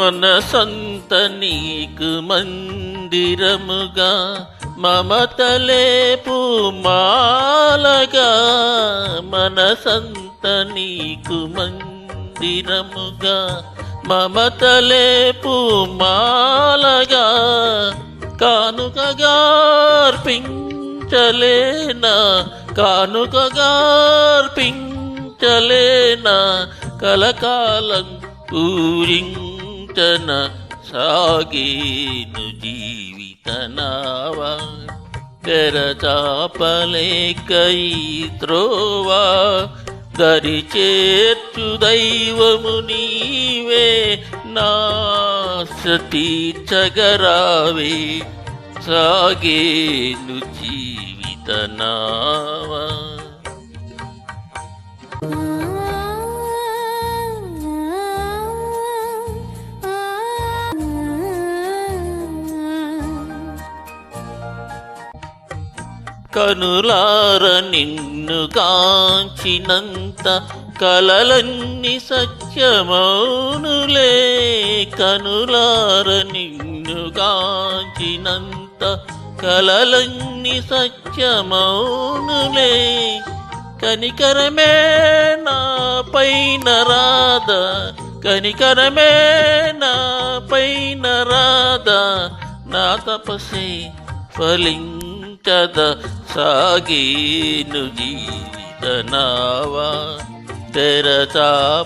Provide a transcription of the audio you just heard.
మనసంత నీకు మందిరముగా మమతలే పూమాలగా మనసంత నీకు మందిరముగా మమతలే పూమాలగా కానుకగార్పించలేనా కానుకగార్పించలేనా కలకాలం అర్పించలేనా కలకాలం పూరించన సాగేను జీవితనావా? తెరచాపలేకై త్రోవా? దరి చేర్చు దైవము నీవే నా సతీర్చగరావే సాగేను జీవితనావా? కనులార నిన్ను కాంచినంత కలలన్నీ సత్యమౌనులే. కనులార నిన్ను కాంచినంత కలలన్నీ సత్యమౌనులే. కనికరమే నా పైన రాధ కనికరమే నా పైన రాధ. నా తపసే ఫలింగ ఫలించద సాగేను జీవిత నావా తెరచాపలేకై